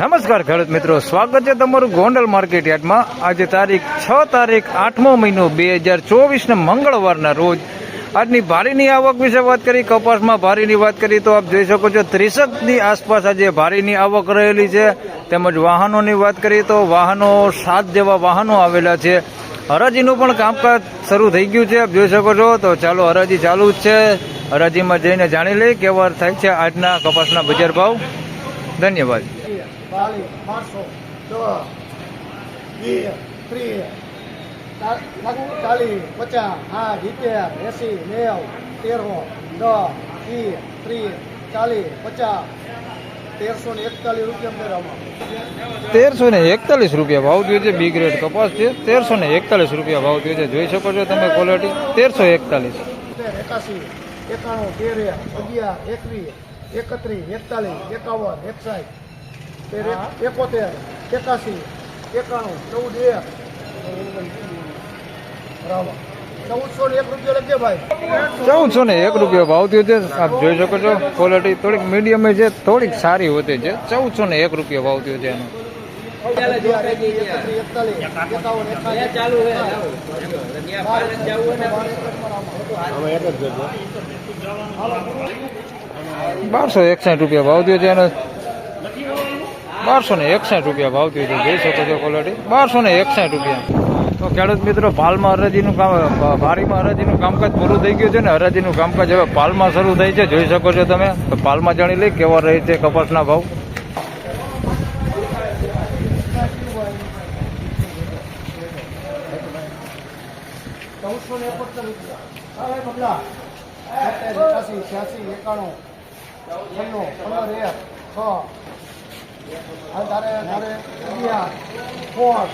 નમસ્કાર ખેડૂત મિત્રો, સ્વાગત છે તમારું ગોંડલ માર્કેટ યાર્ડમાં. આજે તારીખ છ તારીખ આઠમો મહિનો બે હજાર ચોવીસના મંગળવારના રોજ. આજની ભારીની આવક વિશે વાત કરી, કપાસમાં ભારીની વાત કરી, તો આપ જોઈ શકો છો ત્રીસકની આસપાસ આજે ભારીની આવક રહેલી છે. તેમજ વાહનોની વાત કરીએ તો વાહનો સાત જેવા વાહનો આવેલા છે. હરાજીનું પણ કામકાજ શરૂ થઈ ગયું છે, આપ જોઈ શકો છો. તો ચાલો, હરાજી ચાલુ જ છે. હરાજીમાં જઈને જાણી લઈએ કેવા થાય છે આજના કપાસના બજાર ભાવ. ધન્યવાદ. ચાલીસ પાંચસો દસ વીસ ત્રીસ ચાલીસ પચાસ સાઠ સિત્તેર એંસી નેવ તેરસો દસ વીસ ત્રીસ ચાલીસ પચાસ તેરસો ને એકતાલીસ રૂપિયા તેરસો ને એકતાલીસ રૂપિયા ભાવ થયો છે બી ગ્રેડ કપાસ છે તેરસો ને એકતાલીસ રૂપિયા ભાવ થયો છે જોઈ શકો છો તમે ક્વોલિટી તેરસો એકતાલીસ. એકાસી એકાણું તેર અગિયાર એકવીસ એકત્રીસ એકતાલીસ એકાવન એકસાઠ. એકોતેર એકાસી એકાણું ચૌદ એક બરાબર ચૌદસો ને એક રૂપિયા લખજે ભાઈ. ચૌદસો ને એક રૂપિયા ભાવ થયો છે. આપ જોઈ શકો છો ક્વોલિટી થોડીક મીડિયમ છે થોડીક સારી હોતી છે. ચૌદસો ને એક રૂપિયા ભાવ થયો છે એનો. બારસો એકસાઠ રૂપિયા ભાવ થયો છે એનો. બારસો ને એકસાઠ રૂપિયા ભાવ થયું છે, જોઈ શકો છો ક્વોલિટી બારસો ને એકસાઠ રૂપિયા. તો ખેડૂત મિત્રો પાલમાં હરાજીનું કામ ભારીમાં હરાજીનું કામકાજ પૂરું થઈ ગયું છે ને હરાજીનું કામકાજ હવે પાલમાં શરૂ થઈ છે, જોઈ શકો છો તમે. તો પાલમાં જાણી લઈ કેવા રહે છે કપાસના ભાવ. છ. તારે તારે અગિયાર સોળ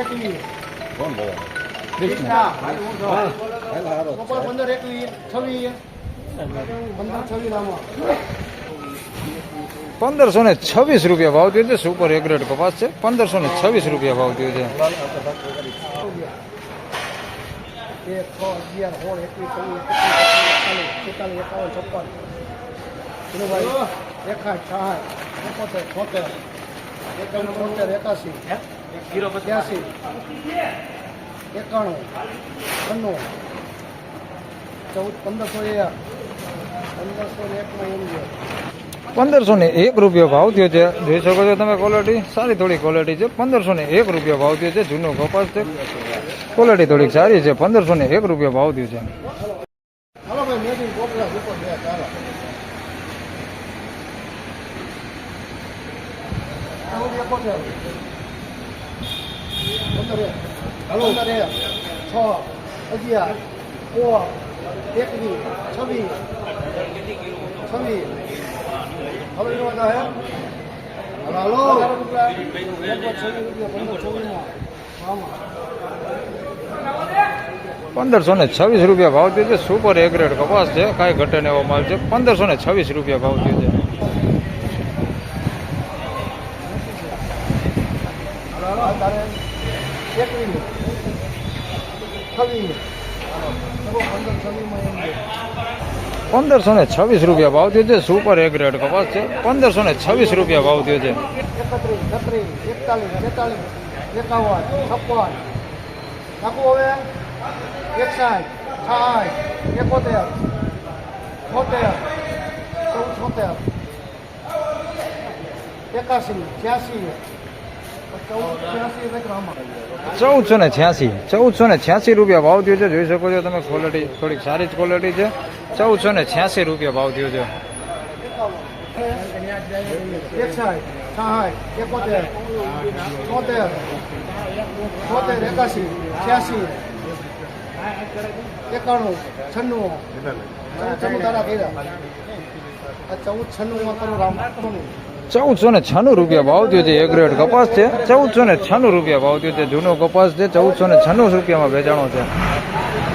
એકવીસ એકના, ઉપર પંદર એકવીસ છવ્વીસ પંદર છવ્વીસ પંદરસો ને છવ્વીસ રૂપિયા ભાવ થયો છે સુપર એગ્રેડ કપાસ છે. પંદરસો ને છવ્વીસ રૂપિયા ભાવ થયો છે. એક છ અગિયાર એકોતેર છોતેર એકાવન છોતેર એકાસી ત્યાસી એકાણું છન્નું ચૌદ પંદરસો એક. એમ પંદરસો ને એક રૂપિયો ભાવ થયો છે. જોઈ શકો છો તમે ક્વોલિટી સારી થોડી ક્વોલિટી છે. પંદરસો ને એક રૂપિયા ભાવ થયો છે. જૂનો કપાસ છે. ક્વોલિટી થોડીક સારી છે. પંદરસો ને એક રૂપિયા ભાવ થયો છે હાલો ભાઈ મેદી કોકડા ઉપર બે ચાલો ચૌદ એકોતેર પંદર એક પંદર એક છ અગિયાર સોળ એકવીસ છવ્વીસ છવ્વીસ હવે એનો બધા હે હાલો હાલો છવ્વીસ રૂપિયા પંદર છવ્વીસમાં આમાં પંદરસો ને છવ્વીસ રૂપિયા ભાવ થયો છે સુપર એગ્રેડ કપાસ છે કાંઈ ઘટે ને એવો માલ છે પંદરસો ને છવ્વીસ રૂપિયા ભાવ થયો છે તારે એકવીસ છવ્વીસ પંદર છવ્વીસમાં એમ છે પંદરસો ને છવ્વીસ રૂપિયા ભાવ થયો છે. સુપર એગ્રેડ કપાસ છે. પંદરસો ને છવ્વીસ રૂપિયા ભાવ થયો છે. એકાસી છ્યાસી ચૌદ છ્યાસી કંઈક રામા ચૌદસો ને છ્યાસી, ચૌદસો ને છ્યાસી રૂપિયા ભાવ થયો છે. જોઈ શકો છો તમે ક્વોલિટી થોડીક સારી જ ક્વોલિટી છે. ચૌદસો ને છ્યાસી રૂપિયા ભાવ થયો છે. એકાણું, છન્નું ચૌદ છન્નું ચૌદ છન્નુંમાં કરું રામ ચૌદસો ને છન્નું રૂપિયા ભાવ થયો છે, એક ગ્રેડ કપાસ છે. ચૌદસો ને છન્નું રૂપિયા ભાવ થયો છે, જૂનો કપાસ છે, ચૌદસો ને છન્નું રૂપિયામાં વેચાણો છે.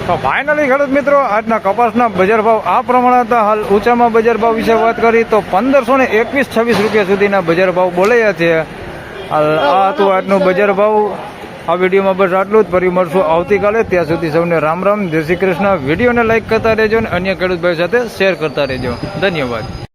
તો ફાઇનલી ખેડૂત મિત્રો, આજના કપાસના બજાર ભાવ આ પ્રમાણે હતા. હાલ ઊંચામાં બજાર ભાવ વિશે વાત કરી, તો પંદરસો ને એકવીસ છવ્વીસ રૂપિયા સુધીના બજાર ભાવ બોલાયા છે. હાલ આ હતું આજનું બજાર ભાવ. આ વિડીયોમાં બસ આટલું જ. ફરી મળશું આવતીકાલે. ત્યાં સુધી સૌને રામ રામ. જય શ્રી કૃષ્ણ. વિડીયોને લાઇક કરતા રહેજો અને અન્ય ખેડૂત ભાઈ સાથે શેર કરતા રહેજો. ધન્યવાદ.